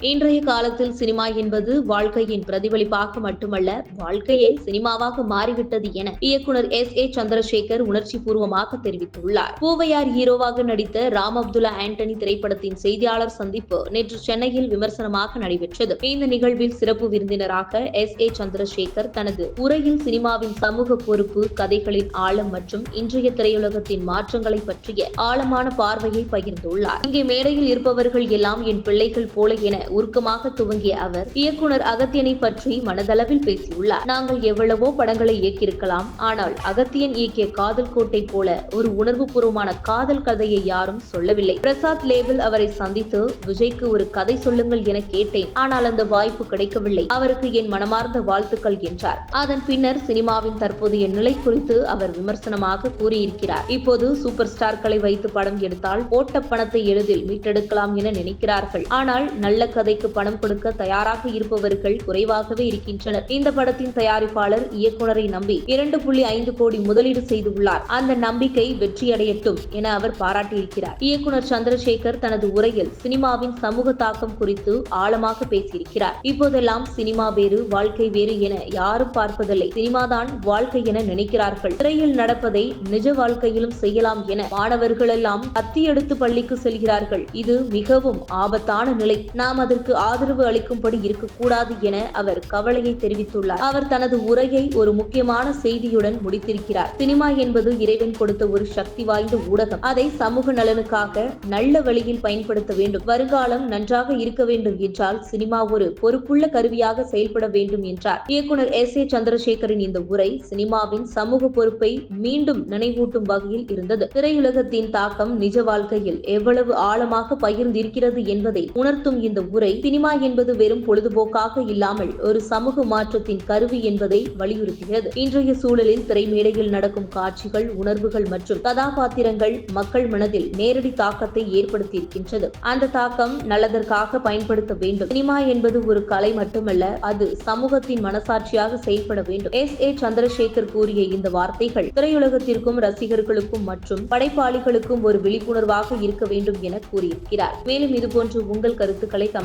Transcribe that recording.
இன்றைய காலத்தில் சினிமா என்பது வாழ்க்கையின் பிரதிபலிப்பாக மட்டுமல்ல வாழ்க்கையே சினிமாவாக மாறிவிட்டது என இயக்குனர் எஸ். ஏ. சந்திரசேகர் உணர்ச்சி பூர்வமாக தெரிவித்துள்ளார். பூவையார் ஹீரோவாக நடித்த ராம் அப்துல்லா ஆண்டனி திரைப்படத்தின் செய்தியாளர் சந்திப்பு நேற்று சென்னையில் விமர்சனமாக நடைபெற்றது. இந்த நிகழ்வில் சிறப்பு விருந்தினராக எஸ். ஏ. சந்திரசேகர் தனது உரையில் சினிமாவின் சமூக பொறுப்பு கதைகளின் ஆழம் மற்றும் இன்றைய திரையுலகத்தின் மாற்றங்களை பற்றிய ஆழமான பார்வையை பகிர்ந்துள்ளார். இங்கே மேடையில் இருப்பவர்கள் எல்லாம் என் பிள்ளைகள் போல என உருக்கமாக துவங்கிய அவர் இயக்குனர் அகத்தியனை பற்றி மனதளவில் பேசியுள்ளார். நாங்கள் எவ்வளவோ படங்களை இயக்கியிருக்கலாம் ஆனால் அகத்தியன் இயக்கிய காதல் கோட்டை போல ஒரு உணர்வுபூர்வமான காதல் கதையை யாரும் சொல்லவில்லை. பிரசாத் லேபிள் அவரை சந்தித்து விஜய்க்கு ஒரு கதை சொல்லுங்கள் என கேட்டேன் ஆனால் அந்த வாய்ப்பு கிடைக்கவில்லை. அவருக்கு என் மனமார்ந்த வாழ்த்துக்கள் என்றார். அதன் பின்னர் சினிமாவின் தற்போதைய நிலை குறித்து அவர் விமர்சனமாக கூறியிருக்கிறார். இப்போது சூப்பர் ஸ்டார்களை வைத்து படம் எடுத்தால் போட்ட பணத்தை எளிதில் மீட்டெடுக்கலாம் என நினைக்கிறார்கள். ஆனால் நல்ல கதைக்கு பணம் கொடுக்க தயாராக இருப்பவர்கள் குறைவாகவே இருக்கின்றனர். இந்த படத்தின் தயாரிப்பாளர் இயக்குனரை நம்பி இரண்டு புள்ளி ஐந்து கோடி முதலீடு செய்துள்ளார். அந்த நம்பிக்கை வெற்றியடையட்டும் என அவர் பாராட்டியிருக்கிறார். இயக்குனர் சந்திரசேகர் தனது உரையில் சினிமாவின் சமூக தாக்கம் குறித்து ஆழமாக பேசியிருக்கிறார். இப்போதெல்லாம் சினிமா வேறு வாழ்க்கை வேறு என யாரும் பார்ப்பதில்லை. சினிமாதான் வாழ்க்கை என நினைக்கிறார்கள். திரையில் நடப்பதை நிஜ வாழ்க்கையிலும் செய்யலாம் என மாணவர்கள் எல்லாம் கத்தியெடுத்து பள்ளிக்கு செல்கிறார்கள். இது மிகவும் ஆபத்தான நிலை. நாம் அதற்கு ஆதரவு அளிக்கும்படி இருக்கக்கூடாது என அவர் கவலையை தெரிவித்துள்ளார். அவர் தனது உரையை ஒரு முக்கியமான செய்தியுடன் முடித்திருக்கிறார். சினிமா என்பது இறைவன் கொடுத்த ஒரு சக்தி வாய்ந்த ஊடகம். அதை சமூக நலனுக்காக நல்ல வழியில் பயன்படுத்த வேண்டும். வருங்காலம் நன்றாக இருக்க வேண்டும் என்றால் சினிமா ஒரு பொறுப்புள்ள கருவியாக செயல்பட வேண்டும் என்றார். இயக்குனர் எஸ். ஏ. சந்திரசேகரின் இந்த உரை சினிமாவின் சமூக பொறுப்பை மீண்டும் நினைவூட்டும் வகையில் இருந்தது. திரையுலகத்தின் தாக்கம் நிஜ வாழ்க்கையில் எவ்வளவு ஆழமாக பகிர்ந்திருக்கிறது என்பதை உணர்த்தும் இந்த உரை சினிமா என்பது வெறும் பொழுதுபோக்காக இல்லாமல் ஒரு சமூக மாற்றத்தின் கருவி என்பதை வலியுறுத்துகிறது. இன்றைய சூழலில் திரைமேடையில் நடக்கும் காட்சிகள் உணர்வுகள் மற்றும் கதாபாத்திரங்கள் மக்கள் மனதில் நேரடி தாக்கத்தை ஏற்படுத்தியிருக்கின்றது. அந்த தாக்கம் நல்லதற்காக பயன்படுத்த வேண்டும். சினிமா என்பது ஒரு கலை மட்டுமல்ல அது சமூகத்தின் மனசாட்சியாக செயல்பட வேண்டும். எஸ். ஏ. சந்திரசேகர் கூறிய இந்த வார்த்தைகள் திரையுலகத்திற்கும் ரசிகர்களுக்கும் மற்றும் படைப்பாளிகளுக்கும் ஒரு விழிப்புணர்வாக இருக்க வேண்டும் என கூறியிருக்கிறார். மேலும் இதுபோன்று உங்கள் கருத்துக்களை கமெண்ட்